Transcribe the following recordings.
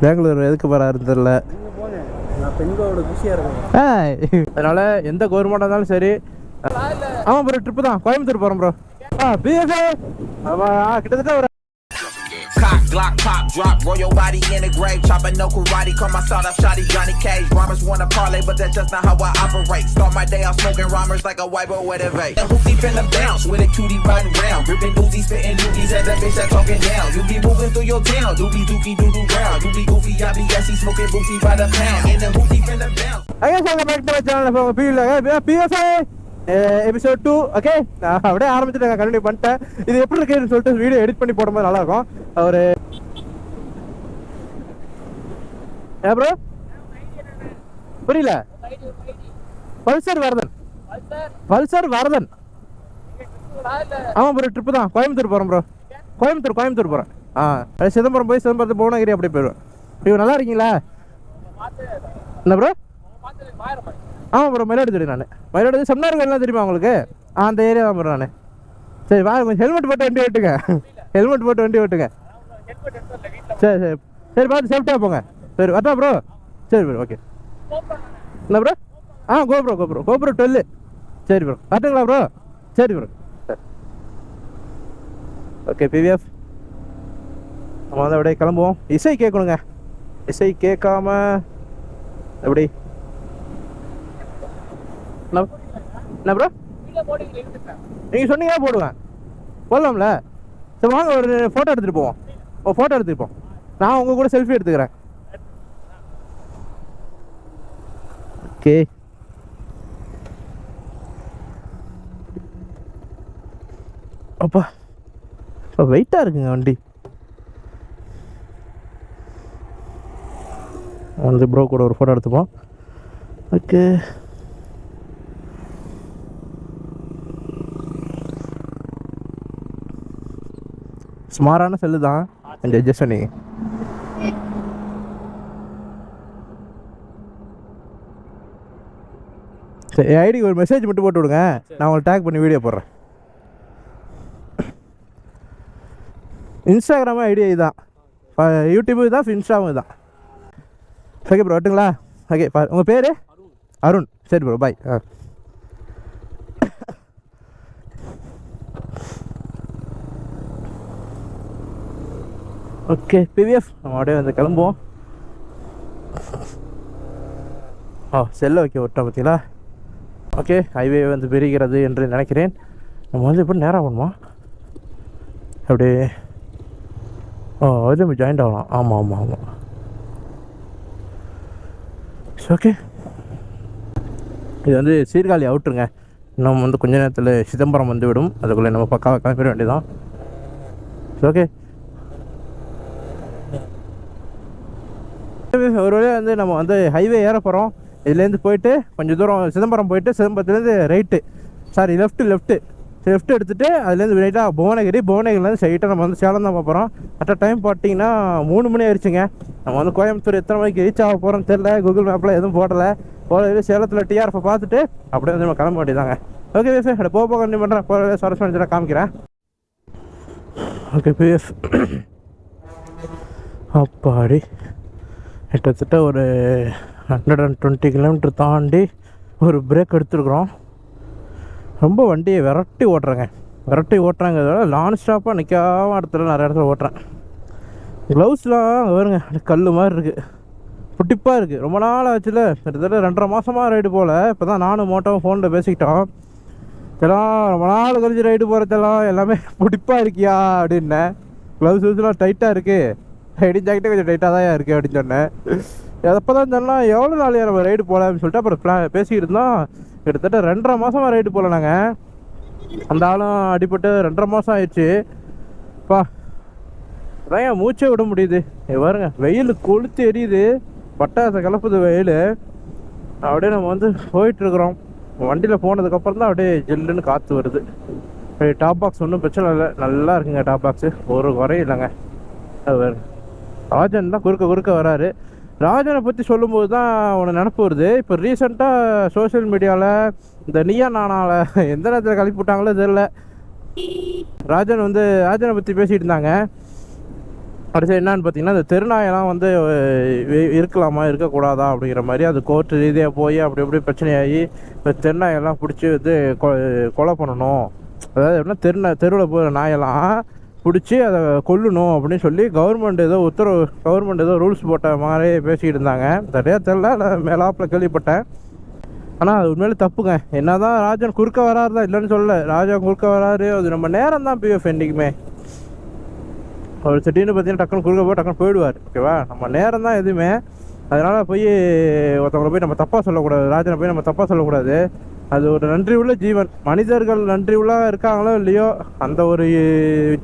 பெங்களூர் எதுக்கு போகிறாருன்னு தெரில நான் அதனால எந்த கவர்மெண்ட்டாக இருந்தாலும் சரி ஆமாம் ப்ரோ ட்ரிப்பு தான். கோயம்புத்தூர் போகிறோம் ப்ரோ ஆ பிஎஃப்ஏ கிட்டத்தட்ட ஒரு Glock pop, drop, royal body in the grave. Chopping no karate, call my sawed off shotty Johnny Cage. Rhymers wanna parlay, but that's just not how I operate. Start my day out smoking rhymers like a white boy with a vape. The hoopty finna bounce with a cutie riding round. Ripping doozies, spitting loogies at that bitch that talking down. You be moving through your town, doobie dookie doo doo round. You be goofy, I be assy, smoking boofy by the pound. And the hoopty finna bounce. I guess I'm gonna make my channel for a feel like, I feel like. Episode two okay நான் அப்படியே ஆரம்பிச்சுட்டு continue பண்ணிட்டேன். இது எப்படி இருக்குன்னு சொல்லிட்டு video edit பண்ணி போடும்போது நல்லா இருக்கும் ஒரு ப்ரோ புரியல? பல்சர் வரதன். பல்சர் வரதன். ஆமாம் ப்ரோ ட்ரிப்பு தான். கோயம்புத்தூர் போகிறோம் ப்ரோ கோயம்புத்தூர் கோயம்புத்தூர் போகிறேன் ஆ சிதம்பரம் போய் சிதம்பரத்து புவனகிரி அப்படியே போயிடுவேன். இப்போ நல்லா இருக்கீங்களா? என்ன ப்ரோ ஆமாம் ப்ரோ மயிலாடுதுறை நான். மயிலாடுதுறை செம்னார் எல்லாம் தெரியுமா உங்களுக்கு? ஆ அந்த ஏரியா தான் ப்ரோ நான். சரி வா கொஞ்சம் ஹெல்மெட் போட்டு வண்டி ஓட்டுங்க. ஹெல்மெட் போட்டு வண்டி ஓட்டுங்க. சரி சரி. சரி பார்த்து சேஃப்டியாக போங்க. சரி வரட்டா ப்ரோ சரி ப்ரோ ஓகே என்ன ப்ரோ ஆ கோப்ரோ கோப்ரோ கோப்ரோ டுவெல்லு சரி ப்ரோ வரட்டுங்களா ப்ரோ சரி ப்ரோ ஓகே பிவிஎஃப் நம்ம வந்து அப்படியே கிளம்புவோம். இசை கேட்கணுங்க. இசை கேட்காம எப்படி? என்ன ப்ரோ நீங்கள் சொன்னீங்கன்னா போடுவேன் போடலாம்ல? சரி வாங்க ஒரு ஃபோட்டோ எடுத்துகிட்டு போவோம். ஓ ஃபோட்டோ எடுத்துப்போம் நான் உங்கள் கூட செல்ஃபி எடுத்துக்கிறேன். ஓகே அப்பா இப்போ வெயிட்டாக இருக்குங்க வண்டி. வந்து ப்ரோ கூட ஒரு ஃபோட்டோ எடுத்துப்போம். ஓகே சுமாரான செல்லு தான். கொஞ்சம் அட்ஜஸ்ட் பண்ணிங்க சரி ஐடிக்கு ஒரு மெசேஜ் மட்டும் போட்டு விடுங்க. நான் உங்களுக்கு டேக் பண்ணி வீடியோ போடுறேன். இன்ஸ்டாகிராமு ஐடி இதுதான் யூடியூபு இதுதான் இன்ஸ்டாவும் இதுதான் ஓகே ப்ரோ வரட்டுங்களா? ஓகே உங்கள் பேர்? அருண். சரி ப்ரோ பாய் ஆ. Okay PVF. நம்ம அப்படியே வந்து கிளம்புவோம். ஓ செல்ல வைக்க விட்டோம் பார்த்தீங்களா? ஓகே ஹைவே வந்து பிரிகிறது என்று நினைக்கிறேன். நம்ம வந்து எப்படி நேராக பண்ணுமா அப்படியே ஓ அது நம்ம ஜாயிண்ட் ஆகலாம். ஆமாம் ஆமாம் ஆமாம் ஓகே இது வந்து சீர்காழி அவுட்ருங்க இன்னும் வந்து கொஞ்ச நேரத்தில் சிதம்பரம் வந்து விடும். அதுக்குள்ளே நம்ம பக்காவாக கிளம்பிட வேண்டியதான் ஓகே ஒரு வழியாக வந்து நம்ம வந்து ஹைவே ஏற போகிறோம் இதுலேருந்து போயிட்டு கொஞ்சம் தூரம் சிதம்பரம் போயிட்டு சிதம்பரத்துலேருந்து right sorry left left left எடுத்துகிட்டு அதுலேருந்து விளையாட்டாக புவனகிரி. புவனகிரிலேருந்து ஸ்ட்ரைட்டாக நம்ம வந்து சேலம் தான் போகிறோம் அட் டைம் பார்த்தீங்கன்னா மூணு மணி ஆயிடுச்சுங்க. நம்ம வந்து கோயம்புத்தூர் எத்தனை மணிக்கு ரீச் ஆக போகிறோம்னு தெரில கூகுள் மேப்பில் எதுவும் போடலை. போகிற சேலத்தில் டிஆர்எஃப் பார்த்துட்டு அப்படியே வந்து நம்ம கிளம்ப வேண்டியதாங்க ஓகே பேச போக போக கண்டிப்பாக பண்ணுறேன் போகிற சரஸ்வதி காமிக்கிறேன். ஓகே பிஎஃப் அப்பாடி. கிட்டத்தட்ட ஒரு ஹண்ட்ரட் அண்ட் டுவெண்ட்டி கிலோமீட்டர் தாண்டி ஒரு பிரேக் எடுத்துருக்குறோம். ரொம்ப வண்டியை விரட்டி ஓட்டுறேங்க. விரட்டி ஓட்டுறாங்கிறத விட நான் ஸ்டாப்பாக நிற்காம இடத்துல நிறைய இடத்துல ஓட்டுறேன். க்ளவுஸ்லாம் அங்கே வருங்க கல் மாதிரி இருக்குது புட்டிப்பாக இருக்குது ரொம்ப நாள் ஆச்சுல. கிட்டத்தட்ட ரெண்டரை மாதமாக ரைடு போகல இப்போ தான் நானும் மோட்டோவும் ஃபோனில் பேசிக்கிட்டோம். இதெல்லாம் ரொம்ப நாள் கழிச்சு ரைடு போகிறதெல்லாம் எல்லாமே புடிப்பாக இருக்கியா அப்படின்னேன் க்ளவுஸ் க்ளவுஸ்லாம் டைட்டாக இருக்குது ரைடிங் ஜாக்கெட்டே கொஞ்சம் டைட்டாக தான் இருக்குது அப்படின்னு சொன்னேன். அப்போ தான் சொன்னால் எவ்வளோ நாளையா நம்ம ரைடு போகல? அப்படின்னு சொல்லிட்டு அப்புறம் ப்ளா பேசிக்கிட்டு இருந்தோம் கிட்டத்தட்ட ரெண்டரை மாதமாக ரைடு போகல நாங்கள் அந்த ஆளும் அடிபட்டு ரெண்டரை மாதம் ஆயிடுச்சு. பா அதான் என் மூச்சே விட முடியுது. பாருங்க வெயில் கொளுத்து எரியுது. பட்டாசை கிளப்புது வெயில். அப்படியே நம்ம வந்து போயிட்டுருக்குறோம். வண்டியில் போனதுக்கப்புறம் தான் அப்படியே ஜில்லுன்னு காற்று வருது. டாப் பாக்ஸ் ஒன்றும் பிரச்சனை இல்லை. நல்லா இருக்குங்க டாப் பாக்ஸு ஒரு குறையும் இல்லைங்க. அது ராஜன் தான் குறுக்க குறுக்க வராரு. ராஜனை பற்றி சொல்லும்போது தான் உனக்கு நினப்பு வருது. இப்போ ரீசெண்டாக சோஷியல் மீடியாவில் இந்த நீயா நானால எந்த நேரத்தில் கழிப்பு விட்டாங்களோ தெரில ராஜன் வந்து ராஜனை பற்றி பேசிகிட்டு இருந்தாங்க. அடுத்து என்னன்னு பார்த்தீங்கன்னா இந்த தெருநாயெல்லாம் வந்து இருக்கலாமா இருக்கக்கூடாதா அப்படிங்கிற மாதிரி அது கோர்ட்டு ரீதியாக போய் அப்படி எப்படி பிரச்சனையாகி இப்போ தெருநாயெல்லாம் பிடிச்சி வந்து கொ- கொலை பண்ணணும். அதாவது எப்படின்னா தெருநா தெருவில் போகிற நாயெல்லாம் பிடிச்சி அதை கொல்லணும் அப்படின்னு சொல்லி கவர்மெண்ட் ஏதோ உத்தரவு கவர்மெண்ட் ஏதோ ரூல்ஸ் போட்ட மாதிரி பேசிக்கிட்டு இருந்தாங்க. சரியாக தெரில நான் மேலாப்பில் கேள்விப்பட்டேன். ஆனால் அது உண்மையிலே தப்புங்க. என்ன தான் ராஜன் குறுக்க வராரு தான் இல்லைன்னு சொல்லல. ராஜா குறுக்க வராரு அது நம்ம நேரம் தான் பிஎஃப் என்றைக்குமே. ஒரு திடீர்னு பார்த்தீங்கன்னா டக்குன்னு குறுக்க போய் டக்குன்னு போயிடுவார் ஓகேவா நம்ம நேரம் தான் எதுவுமே. அதனால் போய் ஒருத்தவங்களை போய் நம்ம தப்பாக சொல்லக்கூடாது. ராஜனை போய் நம்ம தப்பாக சொல்லக்கூடாது. அது ஒரு நன்றி உள்ள ஜீவன். மனிதர்கள் நன்றி உள்ளா இருக்காங்களோ இல்லையோ அந்த ஒரு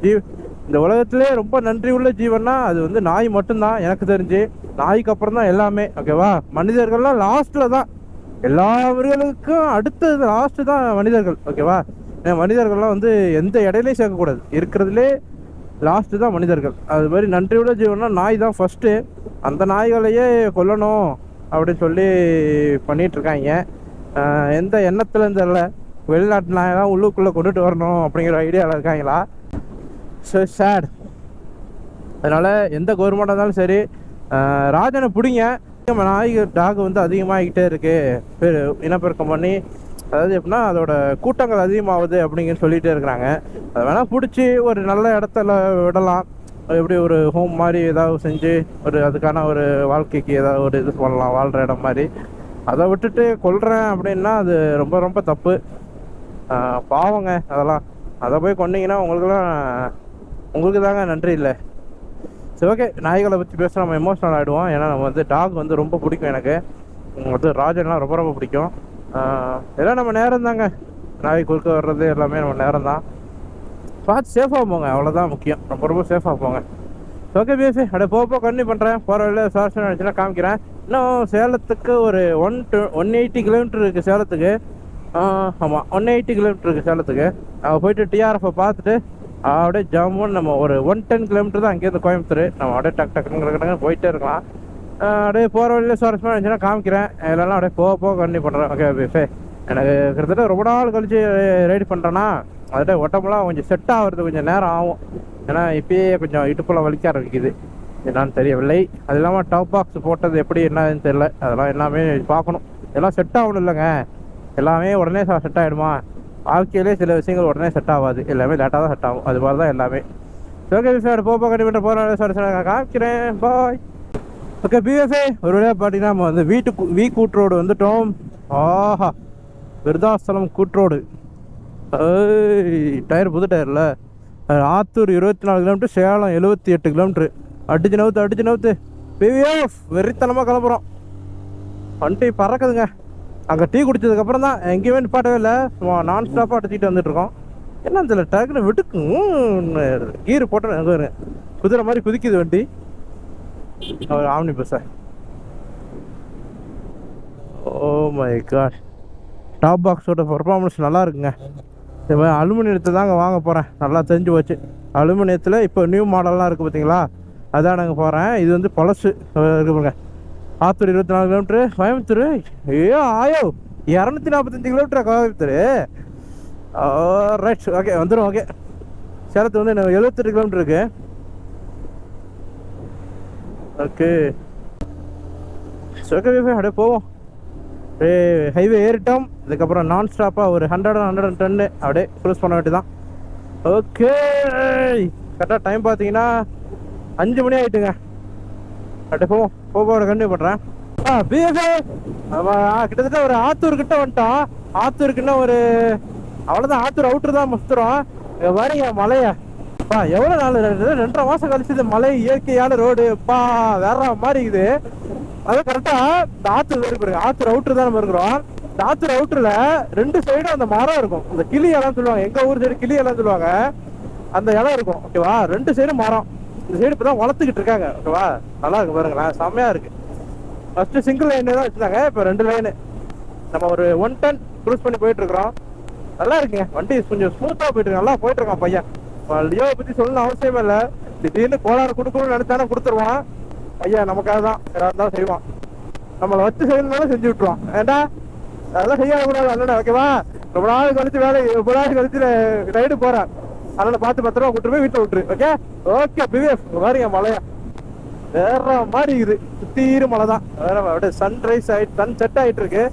ஜீவ் இந்த உலகத்திலே ரொம்ப நன்றி உள்ள ஜீவன்னா அது வந்து நாய் மட்டும்தான் எனக்கு தெரிஞ்சு. நாய்க்கு அப்புறம் தான் எல்லாமே ஓகேவா மனிதர்கள்லாம் லாஸ்ட்டில் தான். எல்லா மிருகங்களுக்கும் அடுத்தது லாஸ்ட்டு தான் மனிதர்கள் ஓகேவா ஏன் மனிதர்கள்லாம் வந்து எந்த இடையிலையும் சேர்க்கக்கூடாது. இருக்கிறதுலே லாஸ்ட்டு தான் மனிதர்கள். அது மாதிரி நன்றியுள்ள ஜீவனா நாய் தான் ஃபஸ்ட்டு அந்த நாய்களையே கொல்லணும் அப்படின்னு சொல்லி பண்ணிகிட்ருக்காங்க எந்த எண்ணத்துலன்னு தெரில வெளிநாட்டு நாயெல்லாம் உள்ளுக்குள்ளே கொண்டுட்டு வரணும் அப்படிங்கிற ஐடியாவில் இருக்காங்களா? ஸோ சேட் அதனால் எந்த கவர்மெண்ட்டாக இருந்தாலும் சரி ராஜனை பிடிங்க. நம்ம நாய் டாக் வந்து அதிகமாகிக்கிட்டே இருக்குது பேர் இனப்பெருக்கம் பண்ணி அதாவது எப்படின்னா அதோட கூட்டங்கள் அதிகமாகுது அப்படிங்கன்னு சொல்லிகிட்டே இருக்கிறாங்க. அதை வேணால் பிடிச்சி ஒரு நல்ல இடத்துல விடலாம். எப்படி ஒரு ஹோம் மாதிரி ஏதாவது செஞ்சு ஒரு அதுக்கான ஒரு வாழ்க்கைக்கு ஏதாவது ஒரு இது பண்ணலாம் வாழ்கிற இடம் மாதிரி. அதை விட்டுட்டு கொல்றேன் அப்படின்னா அது ரொம்ப ரொம்ப தப்பு. பாவங்க அதெல்லாம். அதை போய் கொண்டீங்கன்னா உங்களுக்குலாம் உங்களுக்கு தாங்க நன்றி இல்லை. சரி ஓகே நாய்களை பற்றி பேச நம்ம எமோஷனல் ஆகிடுவோம் ஏன்னா நம்ம வந்து டாக் வந்து ரொம்ப பிடிக்கும் எனக்கு. வந்து ராஜன்லாம் ரொம்ப ரொம்ப பிடிக்கும். எல்லாம் நம்ம நேரம் தாங்க நாய் குறுக்க வர்றது எல்லாமே நம்ம நேரம் தான் பார்த்து சேஃபாக போங்க. அவ்வளோதான் முக்கியம். ரொம்ப ரொம்ப சேஃபாக போங்க. ஓகே பிஎஃபி அப்படியே போக போக கண்டினியூ பண்ணுறேன் போகிற வழியில் சார்ஜ் நினச்சுன்னா காமிக்கிறேன். இன்னும் சேலத்துக்கு ஒரு one two one eighty kilometre இருக்குது சேலத்துக்கு. ஆமாம் ஒன் எயிட்டி கிலோமீட்டர் இருக்குது சேலத்துக்கு. அவள் போயிட்டு டிஆர்எஃப்பை பார்த்துட்டு அப்படியே ஜம்முன்னு நம்ம ஒரு ஒன் டென் கிலோமீட்டர் தான் அங்கேருந்து கோயம்புத்தூர். நம்ம அப்படியே டக் டக்குன்னு போயிட்டே இருக்கலாம். அப்படியே போகிற வழியில் சுவாரஸ்யமாக இருந்துச்சுன்னா காமிக்கிறேன். இல்லைன்னா அப்படியே போக போக கண்டினியூ பண்ணுறேன் ஓகே பிஎஃபே எனக்கு கிட்டத்தட்ட ரொம்ப நாள் கழிச்சு ரைடு பண்ணுறேன்னா அதோட உடம்புலாம் கொஞ்சம் செட் ஆகிறது கொஞ்சம் நேரம் ஆகும். ஏன்னா இப்பயே கொஞ்சம் இடுப்புல வலிக்க ஆரம்பிக்குது. என்னான்னு தெரியவில்லை. அது இல்லாமல் டாப் பாக்ஸ் போட்டது எப்படி என்னன்னு தெரியல. அதெல்லாம் எல்லாமே பார்க்கணும். எல்லாம் செட் ஆகணும் இல்லைங்க. எல்லாமே உடனே செட் ஆகிடுமா வாழ்க்கையிலே சில விஷயங்கள் உடனே செட் ஆகாது. எல்லாமே லேட்டாக தான் செட் ஆகும். அது மாதிரி தான் எல்லாமே. ஓகே சார் போப்போ கண்டிப்பாக போகிற சார் சார் காமிக்கிறேன். பாய் ஓகே பிஎஃப்ஏ ஒரு வழியாக பார்த்தீங்கன்னா நம்ம வந்து வீட்டு வீ கூட்ரோடு வந்துட்டோம். ஆஹா. விருதாசலம் கூட்ரோடு டயர் புது டயரில். ஆத்தூர் இருபத்தி நாலு கிலோமீட்டர் சேலம் எழுபத்தி எட்டு கிலோமீட்ரு அடிச்சு நவுத்து அடிச்சு நவுத்து. பிவிஎஃப் வெறித்தனமாக கிளம்புறோம். வண்டி பறக்குதுங்க. அங்கே டீ குடிச்சதுக்கப்புறம் தான் எங்கேயுமே நிப்பாட்டவே இல்லை. சும்மா நான் ஸ்டாப்பாக அடிச்சுட்டு வந்துட்டு இருக்கோம் என்ன தெரியல டக்குன்னு விட்டுக்கும் கீர் போட்டேன் குதிரை மாதிரி குதிக்குது வண்டி. அவர் ஆம்னி பஸ்ஸை ஓ மை காட் டாப் பாக்ஸோட பர்ஃபார்மன்ஸ் நல்லா இருக்குங்க. இது மாதிரி அலுமினியத்தை தாங்க வாங்க போகிறேன் நல்லா தெரிஞ்சு போச்சு. அலுமினியத்தில் இப்போ நியூ மாடல்லாம் இருக்குது பார்த்தீங்களா அதான் நாங்கள் போகிறேன் இது வந்து பழசு. இருக்கு பாருங்க. ஆத்தூர் இருபத்தி நாலு கிலோமீட்ரு கோயம்புத்தூர். ஐயோ ஆயோ! இரநூத்தி நாற்பத்தஞ்சு கிலோமீட்டர் கோயம்புத்தூர்? ரைட் ஓகே வந்துடும் ஓகே சேலத்து வந்து இன்னும் எழுபத்தெட்டு கிலோமீட்டர் இருக்குது ஓகே ஓகே அப்படியே போவோம். ஹைவே ஏறிட்டோம். இதுக்கப்புறம் நான் ஸ்டாப்பாக ஒரு ஹண்ட்ரட் ஹண்ட்ரட் அண்ட் டென்னு அப்படியே க்ரூஸ் பண்ண வேண்டியதான் ஓகே கரெக்டாக டைம் பார்த்தீங்கன்னா அஞ்சு மணி ஆகிட்டுங்க அப்படியே போவோம் போக கண்டினியூ பண்ணுறேன் ஆ பிஎஃப்ஏ கிட்டத்தட்ட ஒரு ஆத்தூர் கிட்ட வந்துட்டோம் ஆத்தூருக்குன்னா ஒரு அவ்வளோதான் ஆத்தூர் அவுட்ரு தான் முஸ்துறோம் இங்கே வரீங்க மலையை. பா எவ்வளோ நாள் ரெண்டு- ரெண்டரை மாதம் கழிச்சு இந்த மலை இயற்கையான ரோடு பா வேற மாதிரி இருக்குது. அதான் கரெக்டாக இந்த ஆத்தூர் இருக்கு பாருங்க ஆத்தூர் அவுட்ரு தான் நம்ம இருக்கிறோம். இந்த அவுட்டர்ல ரெண்டு சைடும் அந்த மரம் இருக்கும். இந்த கிளி எல்லாம் சொல்லுவாங்க. எங்க ஊர் சைடு கிளி எல்லாம் சொல்லுவாங்க. அந்த இடம் இருக்கும். ஓகேவா ரெண்டு சைடும் மரம். இந்த சைடு இப்பதான் வளர்த்துக்கிட்டு இருக்காங்க. ஓகேவா நல்லா இருக்கு பாருங்களேன். செம்மையா இருக்கு. ஃபர்ஸ்ட் சிங்கிள் லைன் தான் வச்சிருந்தாங்க. இப்போ ரெண்டு லைனு நம்ம ஒரு ஒன் டன் க்ரூஸ் பண்ணி போயிட்டு இருக்கிறோம். நல்லா இருக்குங்க. வண்டி கொஞ்சம் ஸ்மூத்தா போயிட்டு இருக்கு. நல்லா போயிட்டு இருக்கான் பையன். லியோவை பத்தி சொல்லணும் அவசியமே இல்லை. திடீர்னு கோளாறு கொடுக்கணும்னு நினைச்சானே கொடுத்துருவான். ஐயா நமக்காக தான் யாராக இருந்தாலும் செய்வான். நம்மளை வச்சு செய்யணும்னாலும் செஞ்சு விட்டுருவான். ஏண்டா அதெல்லாம் செய்ய கூடாது அல்லடா ஓகேவா ரொம்ப நாள் கழிச்சு வேலை ரொம்ப நாள் கழிச்சு ரைடு போறேன். அதனால பார்த்து பத்திரமா கூட்டு போய் வீட்டில் விட்டுரு ஓகே ஓகே பிவிஎஃப். பாருங்க மலையா வேற மாதிரி இருக்குது. சுத்தீரு மலை தான். வேற அப்படியே சன்ரைஸ் ஆயிட்டு சன் செட் ஆயிட்டு இருக்கு.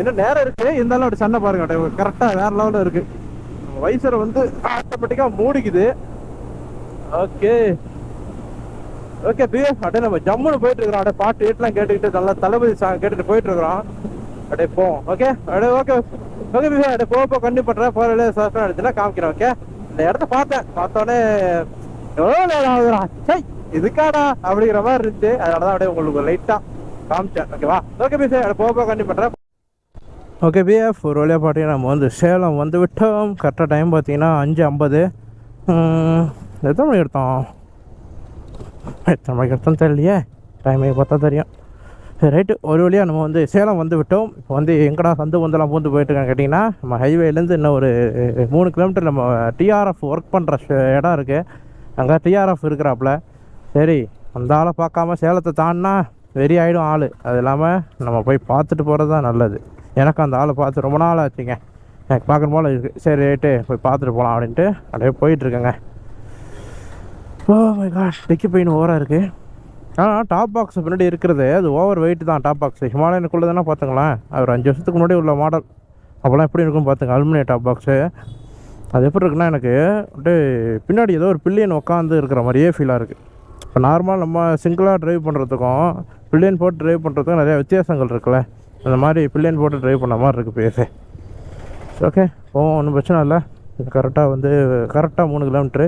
இன்னும் நேரம் இருக்கு. இருந்தாலும் அப்படி சண்டை பாருங்க அப்படியே கரெக்டா வேற லெவலில் இருக்கு. வைசரை வந்து ஆட்டோமேட்டிக்கா மூடிக்குது. ஓகே ஓகே பிஎஃப் அப்படியே நம்ம ஜம்முன்னு போயிட்டு இருக்கிறோம். அப்படியே பாட்டு எல்லாம் கேட்டுக்கிட்டு நல்லா தளபதி சாங் கேட்டுட்டு போயிட்டு இருக்கிறோம். அப்படியே போவோம் ஓகே அப்படியே ஓகே ஓகே பிஎஃப் அப்படியே போக போக கண்டிப்பாக பண்ணுறேன் போகிற சஸ்பெண்ட் அடிச்சுன்னா காமிக்கிறேன் ஓகே இந்த இடத்த பார்த்தேன். பார்த்தோன்னே எவ்வளோ நேரம் ஆகுதுடா? சை இதுக்காடா? அப்படிங்கிற மாதிரி இருந்துச்சு. அதனால தான் அப்படியே உங்களுக்கு லைட்டாக காமிச்சேன் ஓகேவா ஓகே பிஎஃப் அப்படியே போக போக கண்டிப்பாக பண்ணுறேன் ஓகே பிஎஃப் ஒரு வழியாக பார்த்தீங்கன்னா நம்ம வந்து சேலம் வந்து விட்டோம். கரெக்டாக டைம் பார்த்தீங்கன்னா அஞ்சு ஐம்பது. எத்தனை மணி எடுத்தோம்? எத்தனை மணிக்கு எடுத்தோம் தெரியலையே. டைமே பார்த்தா தெரியும். ரைட்டு ஒரு வழியாக நம்ம வந்து சேலம் வந்து விட்டோம். இப்போ வந்து எங்கடா சந்து வந்தெல்லாம் பூந்து போயிட்டுருக்காங்க கேட்டிங்கன்னா நம்ம ஹைவேலேருந்து இன்னும் ஒரு மூணு கிலோமீட்டர் நம்ம டிஆர்எஃப் ஒர்க் பண்ணுற இடம் இருக்குது அங்கே டிஆர்எஃப் இருக்கிறாப்புல. சரி அந்த ஆளை பார்க்காம சேலத்தை தாண்டினா வெறி ஆகிடும் ஆள். அது இல்லாமல் நம்ம போய் பார்த்துட்டு போகிறது தான் நல்லது. எனக்கு அந்த ஆளை பார்த்து ரொம்ப நாள் ஆச்சுங்க. எனக்கு பார்க்குற போல் இருக்குது சரி ரைட்டு போய் பார்த்துட்டு போகலாம் அப்படின்ட்டு அப்படியே போயிட்டுருக்கேங்க. ஓ மை காஷ் டிக்கி பெயின் ஓராக இருக்குது ஆனால் டாப் பாக்ஸ் பின்னாடி இருக்கிறது. அது ஓவர் வெயிட் தான் டாப் பாக்ஸ் ஹிமாலயனுக்குள்ளே தானே பார்த்துங்களேன். ஒரு அஞ்சு வருஷத்துக்கு முன்னாடி உள்ள மாடல் அப்போல்லாம் எப்படி இருக்கும் பார்த்துங்க அலுமினியம் டாப் பாக்ஸு அது எப்படி இருக்குன்னா எனக்கு அப்படியே பின்னாடி ஏதோ ஒரு பில்லியன் உட்காந்து இருக்கிற மாதிரியே ஃபீலாக இருக்குது இப்போ நார்மல் நம்ம சிங்கிளாக ட்ரைவ் பண்ணுறதுக்கும் பில்லியன் போட்டு ட்ரைவ் பண்ணுறதுக்கும் நிறைய வித்தியாசங்கள் இருக்குல்ல. அந்த மாதிரி பில்லியன் போட்டு ட்ரைவ் பண்ண மாதிரி இருக்குது பேசு ஓகே போவோம் ஒன்றும் பிரச்சனை இல்லை. கரெக்டாக வந்து கரெக்டாக மூணு கிலோமீட்ரு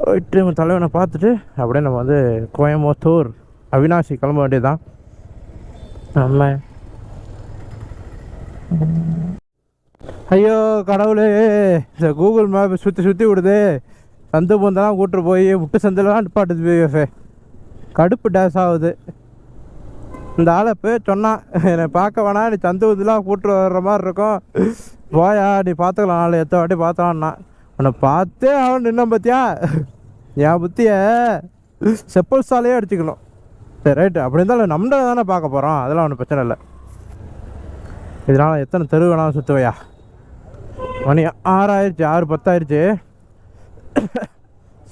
போயிட்டு தலைவனை பார்த்துட்டு அப்படியே நம்ம வந்து கோயம்புத்தூர் அவினாசி கிளம்ப வேண்டியதுதான். நம்ம ஐயோ கடவுளே இந்த கூகுள் மேப் சுற்றி சுற்றி விடுது. சந்து பூந்தெல்லாம் கூட்டு போய் முட்டு சந்தெல்லாம் நிப்பாட்டுது பிஎஃப்ஏ கடுப்பு டேஸ் ஆகுது. இந்த ஆளை போய் சொன்னான் என்னை பார்க்க வேணாம் நீ சந்து இதெல்லாம் கூட்டு வர்ற மாதிரி இருக்கும். போயா நீ பார்த்துக்கலாம் நாலு எத்த வாட்டி பார்த்தலான்னா உன்னை பார்த்தே அவன் நின்ன பார்த்தியா என் புத்திய செப்பல் சாலையே அடிச்சுக்கணும். சரி ரைட்டு அப்படி இருந்தாலும் நம்மள தானே பார்க்க போகிறோம் அதெல்லாம் ஒன்றும் பிரச்சனை இல்லை. இதனால் எத்தனை தெரு வேணாலும் சுற்றுவையா மணி ஆறாயிருச்சு ஆறு பத்தாயிருச்சு.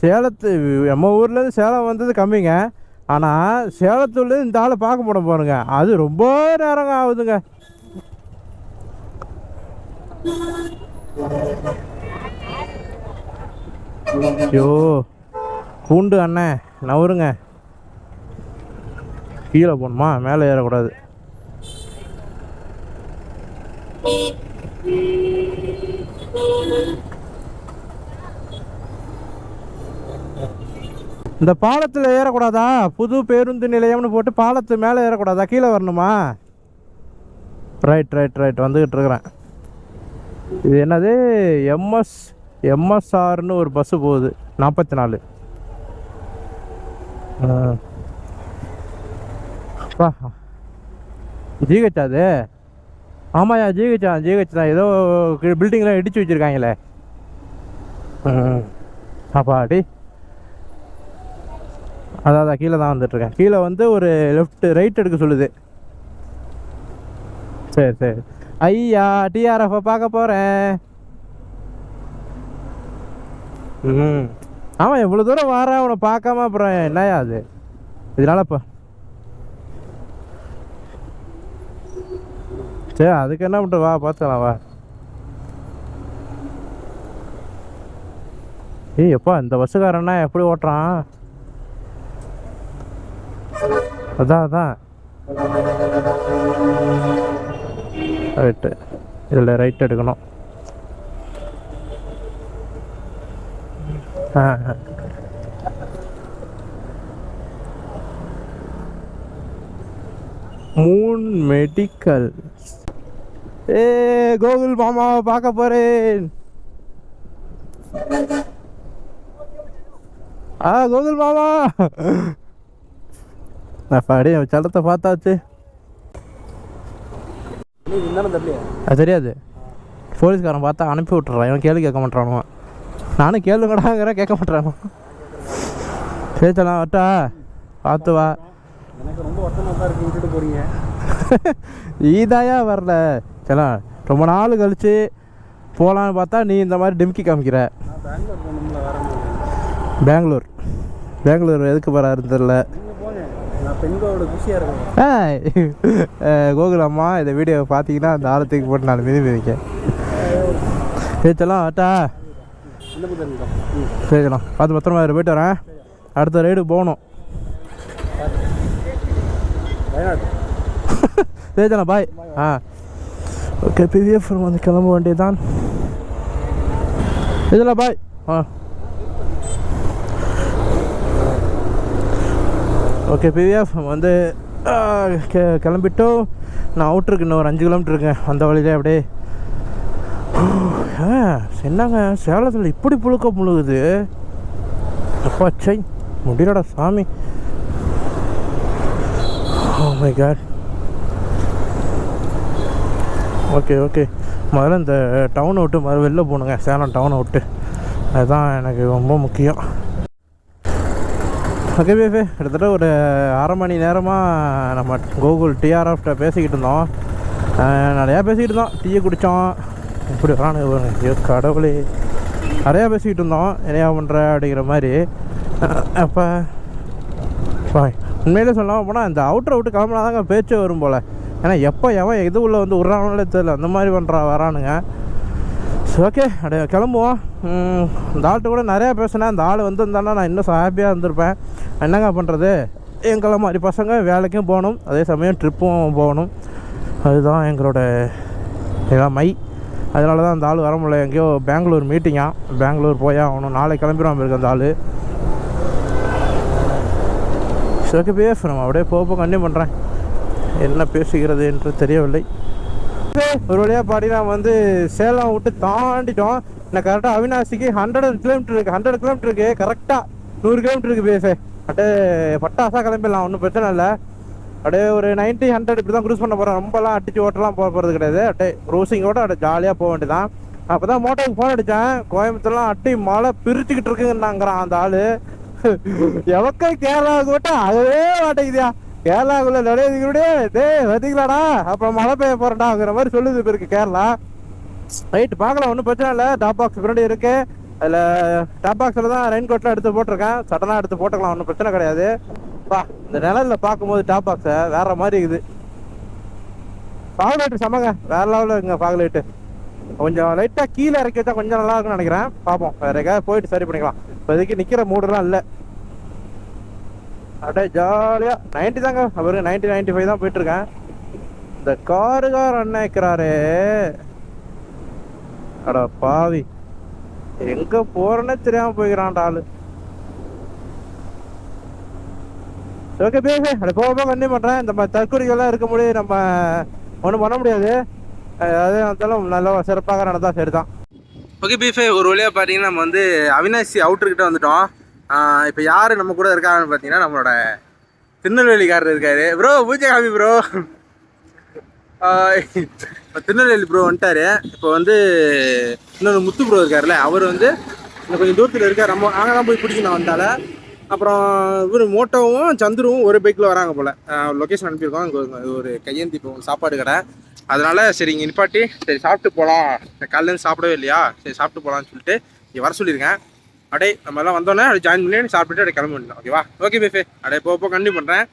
சேலத்து நம்ம ஊர்லேருந்து சேலம் வந்தது கம்மிங்க. ஆனால் சேலத்துலேருந்து இந்த ஆளை பார்க்க போட போகிறோங்க அது ரொம்ப நேரங்க ஆகுதுங்க. ஐயோ பூண்டு அண்ணன் நவருங்க. கீழே போகணுமா? மேலே ஏறக்கூடாது. இந்த பாலத்தில் ஏறக்கூடாதா? புது பேருந்து நிலையம்னு போட்டு பாலத்து மேலே ஏறக்கூடாதா? கீழே வரணுமா? ரைட் ரைட் ரைட் வந்துக்கிட்டு இருக்கிறேன். இது என்னது? எம்எஸ் எம்எஸ்ஆர்னு ஒரு பஸ்ஸு போகுது. நாற்பத்தி நாலு அப்பா ஜிஹெச் அது? ஆமாயா ஜிஹெச் தான் ஜிஹெச் தான். ஏதோ பில்டிங்லாம் இடித்து வச்சுருக்காங்களே. அப்பாடி. அதான் அதான் கீழே தான் வந்துட்டுருக்கேன் கீழே வந்து ஒரு லெஃப்ட் ரைட் எடுக்க சொல்லுது. சரி சரி. ஐயா டிஆர்எஃப் பார்க்க போகிறேன் ஆமாம் எவ்வளோ தூரம் வாரேன் அவனை பார்க்காம அப்புறம் என்னையா அது? இதனால இப்போ சரி அதுக்கு என்ன பண்ணுற வா பார்த்துக்கலாம் வா. ஏய் எப்பா இந்த பஸ்ஸுக்காரன்னா எப்படி ஓட்டுறான்? அதான் அதான். ரைட்டு இதில் ரைட் எடுக்கணும் ஆ ஆ. Moon medical. ஏ கோகுல் மாமாவை பார்க்க போறேன். ஆ கோகுல் மாமா. நான் பாடி சலத்தை பார்த்தாச்சு. அது தெரியாது. போலீஸ்காரன் பார்த்தா அனுப்பி விட்டுறான். இவன் கேள்வி கேட்க மாட்டானுவன் நானும் கேள்வி கூடாங்கிற கேட்க மாட்டானு சேச்சலாம் வட்டா? பார்த்து வா. ஈதாயா வரல? சேலா ரொம்ப நாள் கழிச்சு போகலான்னு பார்த்தா நீ இந்த மாதிரி டிம்கி காமிக்கிற. பெங்களூர். பெங்களூர் எதுக்கு போகிறாருன்னு தெரில கோகுல் அம்மா இந்த வீடியோவை பார்த்தீங்கன்னா அந்த ஆழத்துக்கு போட்டு நாலு மிதி மிதிக்கேன் ஏச்சலாம் ஆட்டா இந்த புத்தர் இருக்கோம் ம் சரிண்ணா பார்த்து பத்திரமா போயிட்டு வரேன். அடுத்த ரைடு போகணும். சரிண்ணா பாய் ஆ. ஓகே பிவிஎஃப் வந்து கிளம்ப வேண்டியதான் இதில் பாய் ஆ. ஓகே பிவிஎஃப் வந்து கிளம்பிட்டோம். நான் அவுட்ருக்கு இன்னும் ஒரு அஞ்சு கிலோமீட்டர் இருக்கேன். அந்த வழியிலே அப்படியே. ஆ, என்னங்க? சேலத்தில் இப்படி புழுக்க முழுகுது? அப்பா சை முடியலடா சாமி. மை காட் ஓகே ஓகே முதல்ல இந்த டவுனை விட்டு மறு வெளில போகணுங்க. சேலம் டவுனை விட்டு. அதுதான் எனக்கு ரொம்ப முக்கியம். ஓகே பேஃபே கிட்டத்தட்ட ஒரு அரை மணி நேரமாக நம்ம கூகுள் டிஆர்எஃப்ட பேசிக்கிட்டு இருந்தோம். நிறையா பேசிக்கிட்டு இருந்தோம். டீயை குடித்தோம். இப்படி வரானு ஐயோ கடவுளே. நிறையா பேசிக்கிட்டு இருந்தோம். என்னையா பண்ணுற அப்படிங்கிற மாதிரி. அப்போ உண்மையிலே சொல்லாமல் போனால் இந்த அவுட்டரை விட்டு கிளம்புனா தாங்க பேச்சே வரும் போல். ஏன்னா எப்போ எவன் எது உள்ளே வந்து விட்றாங்களே தெரியல. அந்த மாதிரி பண்ணுறா வரானுங்க. சரி ஓகே அப்படியே கிளம்புவோம். இந்த ஆள்கிட்ட கூட நிறையா பேசினேன். அந்த ஆள் வந்திருந்தானா நான் இன்னும் ஹாப்பியாக இருந்திருப்பேன். என்னங்க பண்ணுறது எங்களை மாதிரி பசங்க வேலைக்கும் போகணும். அதே சமயம் ட்ரிப்பும் போகணும். அதுதான் எங்களோட மை அதனால தான் அந்த ஆள் வர முடியல. எங்கேயோ பெங்களூர் மீட்டிங்கா பெங்களூர் போய் ஆகணும் நாளை கிளம்பிடுவான் இருக்கு அந்த ஆள். சிறக்கு பேச நம்ம அப்படியே போக போக பண்ணுறேன் என்ன பேசுகிறது என்று தெரியவில்லை. ஒரு வழியாக பாடி நான் வந்து சேலம் விட்டு தாண்டிட்டோம். நான் கரெக்டாக அவினாசிக்கு ஹண்ட்ரட் கிலோமீட்டர் இருக்குது ஹண்ட்ரட் கிலோமீட்டருக்கு கரெக்டாக நூறு கிலோமீட்டருக்கு பேசு. அப்படியே பட்டாசாக கிளம்பிடலாம். ஒன்றும் பிரச்சனை இல்லை. அப்படியே ஒரு 90 ஹண்ட்ரட் இப்படி தான் க்ரூஸ் பண்ண போகிறோம் ரொம்பலாம் அடிச்சு ஓட்டலாம் போக போகிறது கிடையாது. அப்படியே க்ரூசிங்கோட அப்படியே ஜாலியாக போக வேண்டியதான் அப்போ தான் மோட்டோக்கு ஃபோன் அடித்தேன் கோயம்புத்தூர்லாம் அட்டி மழை பிரிச்சுக்கிட்டு இருக்குங்கன்னாங்கிறான் அந்த ஆள். எவக்க கேரளாவுக்கு விட்டா அதுவே மாட்டேங்குதியா. கேரளாவுக்குள்ள நுழையுதுடைய டேய் வந்தீங்களாடா அப்புறம் மழை பெய்ய போறேன்டாங்கிற மாதிரி சொல்லுது இப்போ இருக்கு கேரளா. ரைட் பார்க்கலாம். ஒன்றும் பிரச்சனை இல்லை. டாப் பாக்ஸ் பின்னாடி இருக்கு. அதில் டாப் பாக்ஸில் தான் ரெயின் கோட்லாம் எடுத்து போட்டிருக்கேன். சடனாக எடுத்து போட்டுக்கலாம். ஒன்றும் பிரச்சனை கிடையாது. பா இந்த நிழலில் பார்க்கும்போது டாப் பாக்ஸ வேற மாதிரி இருக்குது. ஃபாகுலேட்டு சமங்க வேற லெவலில் இருக்குங்க ஃபாகுலேட்டு கொஞ்சம் லைட்டாக கீழே இறக்கி வச்சா கொஞ்சம் நல்லா இருக்கும்னு நினைக்கிறேன். பார்ப்போம். வேற எங்கேயாவது போயிட்டு சரி பண்ணிக்கலாம். இப்போதைக்கு நிற்கிற மூடுலாம் இல்லை. அப்படியே ஜாலியாக நைன்ட்டி தாங்க. அவரு நைன்டி நைன்டி ஃபைவ் தான் போயிட்டுருக்கேன். இந்த காருகார் அண்ணன் இருக்கிறாரு அட பாவி. எங்க போறேன்னே தெரியாம போய்க்கிறான்டா ஆளு. ஓகே பேசு. அது போக போக கண்டிப்பாக பண்ணுறேன் இந்த தற்கொலைகள்லாம் இருக்க முடியும் நம்ம ஒன்றும் பண்ண முடியாது. அதாவது இருந்தாலும் நல்லா சிறப்பாக நடந்தால் சரி தான் ஓகே பீஃபே ஒரு வழியாக பார்த்தீங்கன்னா நம்ம வந்து அவினாசி அவுட்டர்கிட்ட வந்துட்டோம். இப்போ யார் நம்ம கூட இருக்காங்கன்னு பார்த்தீங்கன்னா நம்மளோட திருநெல்வேலிக்காரர் இருக்காரு. ப்ரோ பூஜை காமி ப்ரோ இப்போ திருநெல்வேலி ப்ரோ வந்துட்டாரு. இப்போ வந்து இன்னொரு முத்து ப்ரோ இருக்கார்ல அவர் வந்து இன்னும் கொஞ்சம் தூரத்தில் இருக்கார். நம்ம அங்கே தான் போய் பிடிக்கணும் வந்தால அப்புறம் இவர் மோட்டோவும் சந்துருவும் ஒரு பைக்கில் வராங்க போல். லொக்கேஷன் அனுப்பியிருக்கோம். அங்கே ஒரு- கையேந்தி போகும் சாப்பாடு கடை. அதனால் சரி இங்கே நிப்பாட்டி சரி சாப்பிட்டு போகலாம் காலையிலேருந்து சாப்பிடவே இல்லையா? சரி சாப்பிட்டு போகலான்னு சொல்லிட்டு இங்கே வர சொல்லியிருக்கேன். அப்படியே நம்ம எல்லாம் வந்தோடனே அப்படியே ஜாயின் பண்ணி சாப்பிட்டுட்டு அப்படியே கிளம்பி ஓகேவா ஓகே பேஃபே அப்படியே போக போக கண்டினியூ பண்ணுறேன்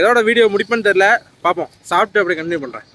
எதோட வீடியோ முடிப்பேன்னு தெரில பார்ப்போம். சாப்பிட்டு அப்படியே கண்டினியூ பண்ணுறேன்